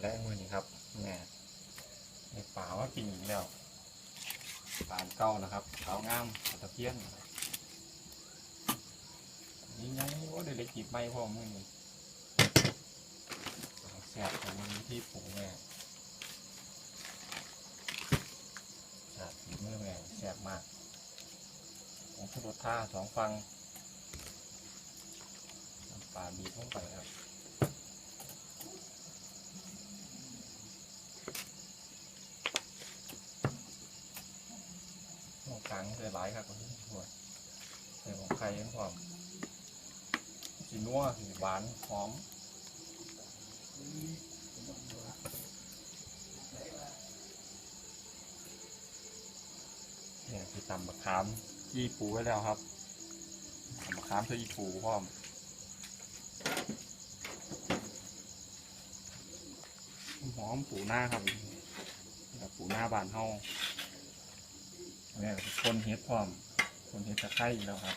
แรกมือนี้ครับแม่ในป่าว่าปิงอีกแล้วป่านเก้านะครับขาวงามตะเพียนนี่ไงว่าได้เล็กจีบไม่พอมือนี้แสบของมันที่ปูแม่แสบฝีมือแม่แสบมากของพุทธท่าสองฟังปลาบีบลงไปครับ กลางเลยหลายครับคนที่ช่วยใส่ของไข่ยังความสีนัวสีหวานหอมเนี่ยคือตำมะขามยี่ปูไว้แล้วครับตำมะขามเพื่อยี่ปูพร้อมหอมปูหน้าครับแบบปูหน้าบานเฮา นี่ยคนเฮ็ดพร้อม คนเฮ็ดตะไคร้อีกแล้วครับ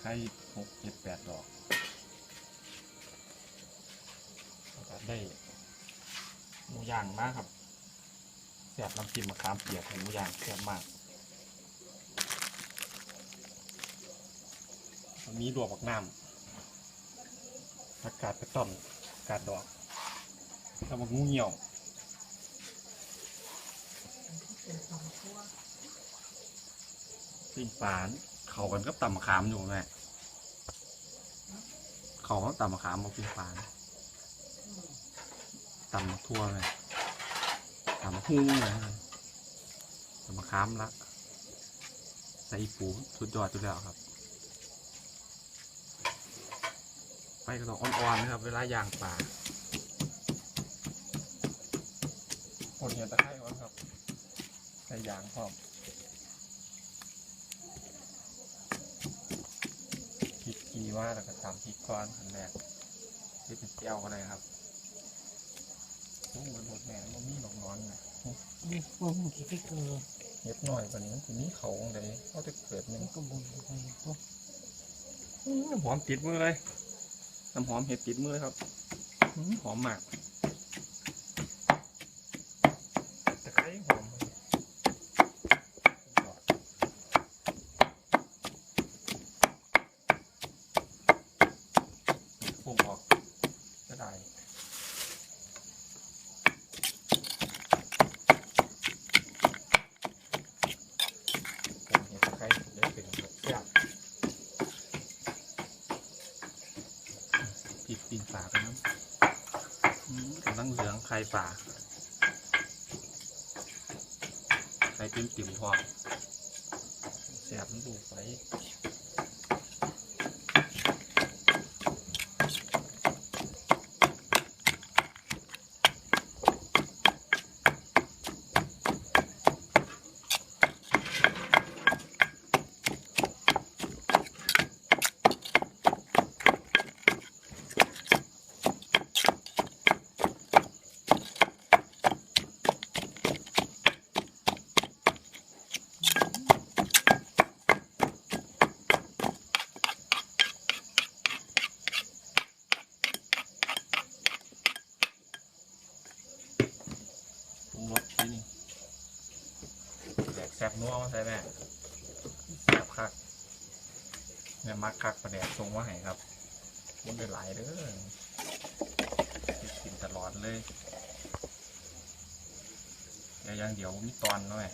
ไข่หกเจ็ดแปดดอกแล้วก็ได้หมูย่างมากครับแซ่บน้ำจิ้มมะขามเปียกของหมูย่างแซ่บมาก มีดวกบักน้ำอากาศกระต่อนอากาศดอกแล้วบักงูเหี่ยว ปิ้งปลาเขากันก็ตำมะขามอยู่แม่เขาก็ตำมะขามมาปิ้งปลาตำมะทั่วเลยตำมะฮุ้งเลยตำมะขามละใส่อีปูสุดยอดจุดแล้วครับไปก็ต้องอ่อนๆนะครับ เวลาย่างปลาคนเห็นตะไคร้ก่อนครับ ใส่ยางพร้อมพริกกีว่าแล้วก็ตำพริกก้อนอันแรกที่เป็นเจียวก็ได้ครับโอ้มันหมดแม่มันมีหนอกนอนนะนี่พวกมันคิดไปเกิดเย็บหน่อยกว่านี้มันจะมีเขาองใดเขาจะเกิดมันมันก็บุญไปตัวอื้อน้ำหอมติดมือเลยน้ำหอมเห็ดติดมือเลยครับอื้อหอมมากตะไคร้หอมยอดพุ่งออกก็ได้ ผมเห็นตะไคร้ได้เป็นแบบแซ่บ พริกปีนป่ากันน้ำอืมกำลังเหลืองไข่ป่าไข่ติ่มติ่มๆทอดแสบมันดูไป นัวมาใส่แม่แซ่บคักเนี่ยมักคักประแดกทรงว่าให้ครับมันได้หลายเด้อกินตลอดเลยแต่อย่างเดียวมีตอนหน่อย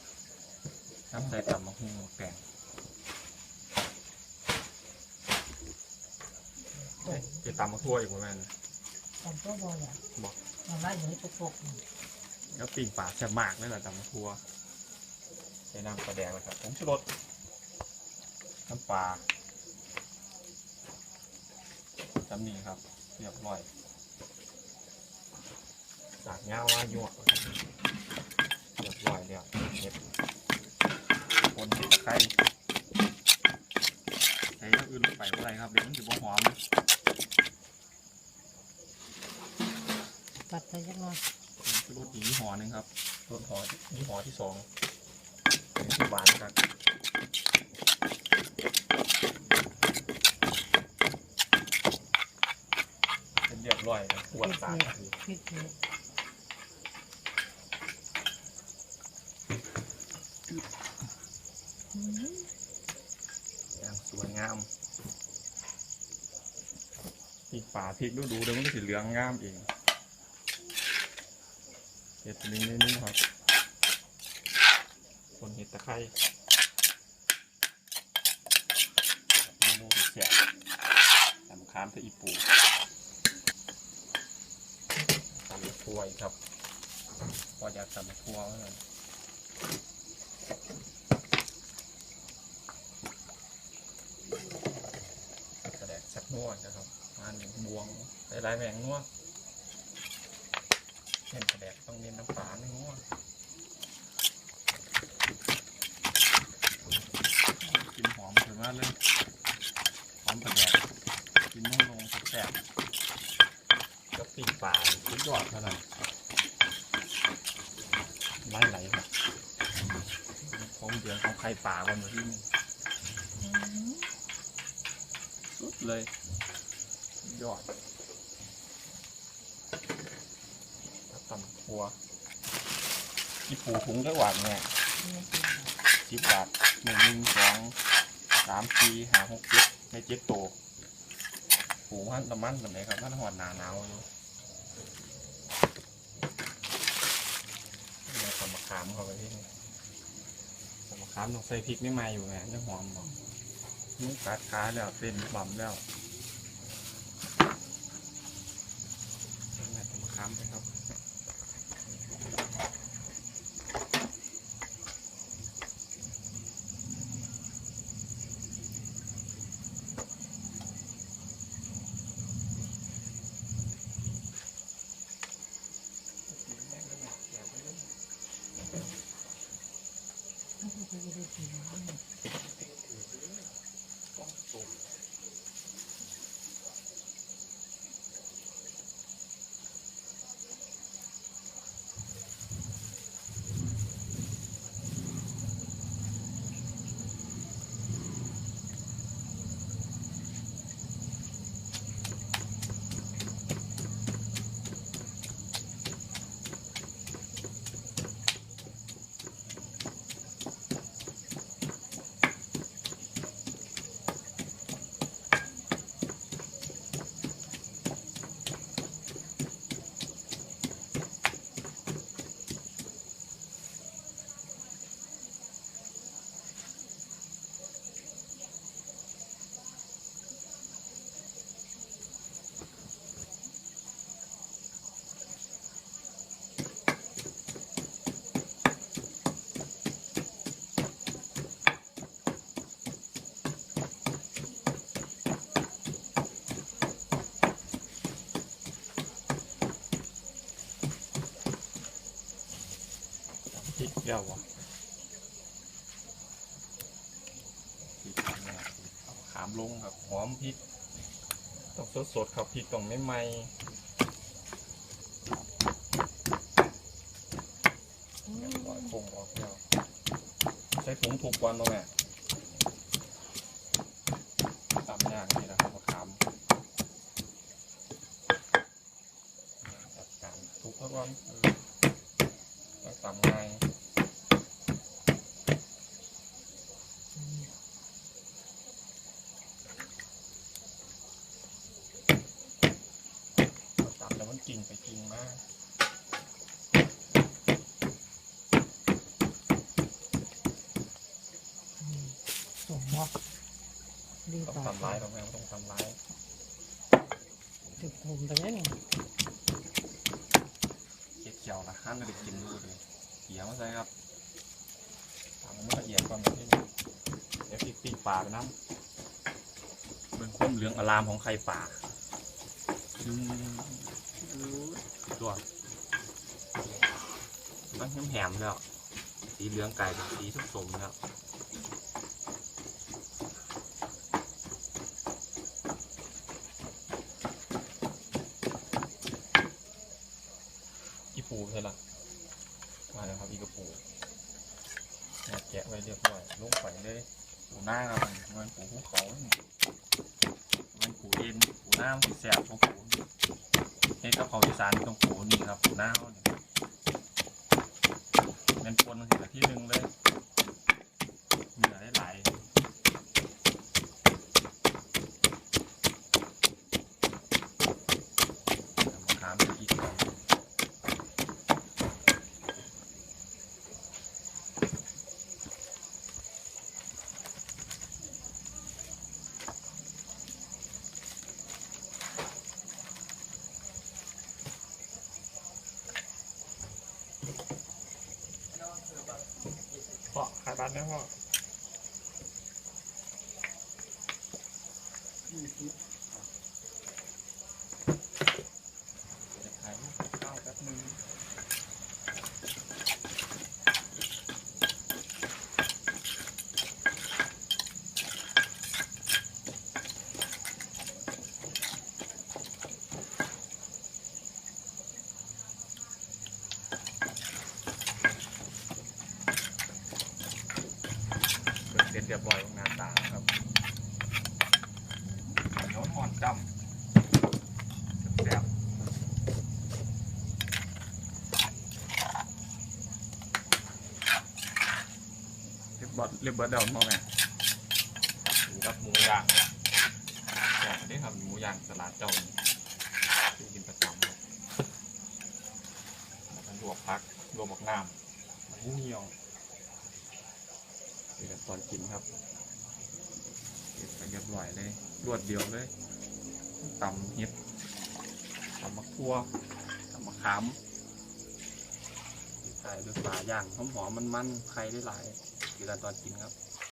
น้ำใส่ตำมะฮุ่งแกงเอ้ยจะตำมะทั่วอีกว่าแม่นตอนตัวบอยอะบอกมันไล่อยู่ในปกแล้วปิ่งปลาแซ่บมากเลยแหละตำมะทั่ว ใส่น้ำปลาแดงเลยครับผงชูรสน้ำปลาจำนี้ครับ เรียบร้อยจากเงาว่าหยวกเรียบร้อยแล้วเห็ดคนเห็ดตะไคร้ใช้อย่างอื่นลงไปอะไรครับเดี๋ยวมันจะบ่หอมตัดไปยังไงรสอีกยี่ห้อหนึ่งครับรสหอยี่ห้อที่สองเป็นที่ หวานครับเป็นเรียบร้อยเลยขวดสามนาทีพริกเผ็ดอย่างสวยงามพริกป่าพริกดูดูๆเดี๋ยวมันก็สีเหลืองงามเองเห็ดนิดนิดครับคนเห็ดตะไคร้เมนูแสบตำค้ามตะอีปูตำมะทั่วอีกครับพออยากตำมะทั่วเหมือนกันกระแดกสักนวดนะครับมาหนึ่งบวงได้หลายแมงนวดเห็นกระแดกต้องเน้นน้ำปลาหนึ่งนวด กินหอมถึงมากเลยหอมกระแดกกินนุ่งลงแสบๆก็ปีกป่าสุดยอดเท่านั้นไล่ไหลครับผมเดือนของไข่ป่าวันที่นี่สุดเลยสุดยอดตำทัวกี่ปูถุงได้หวานเนี่ย สิบบาทหนึ่งหนึ่งสองสามสี่ห้าหกเจ็ดในเจ็ดตัวปูพันตะมันแบบไหนครับท่านหอดหนาหนาวอยู่เนี่ยตำมะขามเข้าไปที่นี่ตำมะขามต้องใส่พริกไม่มาอยู่ไงจะหอมบอกมุกกัดขาแล้วเป็นบำแล้วแม่ต้องค้ำไปครับ พริก เยาวอะพริกเนี่ยเอาขามลงครับหอมพริกต้องสดสดๆครับพริกต้องไม่ไหมเรียบร้อยปรุงออกแล้วใช้ผงถูกวันตรงไหนตำย่างนี่นะครับมะขามจัดการทุกข์แล้วก่อนเออต้องตำง่าย แล้วมันกิ่งไปกิ่งมากสมมติดีต้องต่อทำร้ายตรงนี้ต้องทำร้ายจุดผมไปแล้วนี่เก็ดเขียวนะห้ามไม่ได้กินดูเลยเขียวมาใส่ครับทำมันละเอียดก่อนนะพี่เดี๋ยวพริกปีกป่าไปน้ำเป็นข้มเหลืองอลามของไข่ป่าอืม ตัวมันแหมๆแล้ว สีเหลืองไกลายเป็นสีทุกสมแล้วอีปูใช่ละมาแล้วครับอีกระปูแกะไว้เรียบร้อยลงไปเลยปูหน้าครับมันปูภูเขาเนี่ยมันปูเอ็นปูหน้ามันแสบของปู เฮ็ดกับเขาวอีสานตรงโขนี่ครับหน้าเขาเนี่ยเป็นปนสิละที่หนึ่งเลยเนื้อได้หลายเอามาขามอีกครับ พ่อขายบ้านะพ่อจะขายข้าวแป๊บนึงเปิดเสร็จเรียบร้อยของงานตาครับเหนียวอ่อนจำแซ่บๆเรียบร้อยเรียบร้อยแล้วพ่อแม่ถึงกับหมูย่างแซ่บได้ครับหมูย่างตลาดเจ้านี่ที่กินประจำครับแล้วก็ลวกพักลวกบักน้ำมันเหี่ยว เดี๋ยวตอนกินครับเก็บไปเรียบร้อยเลยรวดเดียวเลยตำเห็ดตำมะขั่วตำมะขามใส่ด้วยปลาย่างหอมหอมมันมันๆไข่ได้หลายกินตอนกินครับ